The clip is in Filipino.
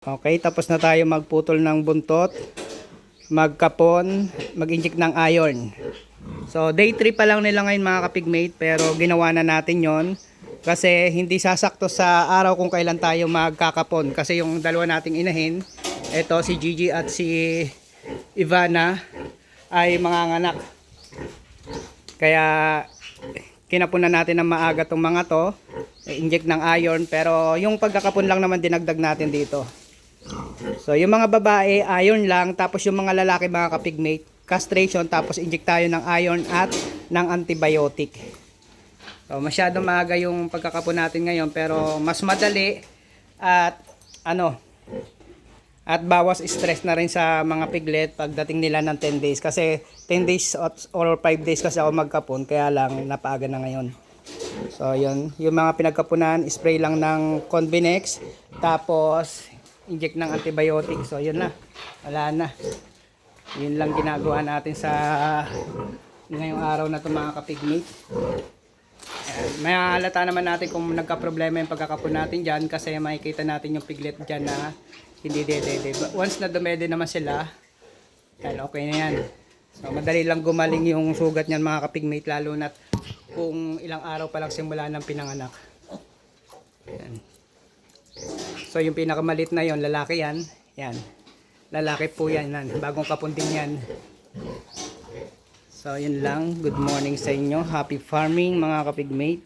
Okay, tapos na tayo magputol ng buntot, magkapon, mag-inject ng iron. So, day 3 pa lang nila ngayon mga kapigmate, pero ginawa na natin yon kasi hindi sasakto sa araw kung kailan tayo magkakapon. Kasi yung dalawa nating inahin, ito si Gigi at si Ivana, ay mga anak. Kaya kinapunan natin ng maaga tong mga to, inject ng iron, pero yung pagkakapon lang naman dinagdag natin dito. So, yung mga babae, iron lang. Tapos yung mga lalaki, mga kapigmate, castration. Tapos inject tayo ng iron at ng antibiotic. So, masyadong maaga yung pagkakapon natin ngayon. Pero mas madali at ano, at bawas stress na rin sa mga piglet pagdating nila ng 10 days. Kasi 10 days or 5 days kasi ako magkapon. Kaya lang, napaaga na ngayon. So, yun. Yung mga pinagkapunan, spray lang ng Convinex. Tapos, inject ng antibiotic. So, yun na. Wala na. Yun lang ginagawa natin sa ngayong araw na ito mga kapigmate. May halata naman natin kung nagka-problema yung pagkakapon natin dyan kasi makikita natin yung piglet dyan na hindi dede. Once na dumede naman sila, yan, okay na yan. So, madali lang gumaling yung sugat niyan mga kapigmate lalo na kung ilang araw pa lang simula ng pinanganak. Yan. So yung pinakamalit na yon lalaki yan. Yan. Lalaki po yan. yan. Bagong kapunding yan. So yun lang. Good morning sa inyo. Happy farming mga kapigmate.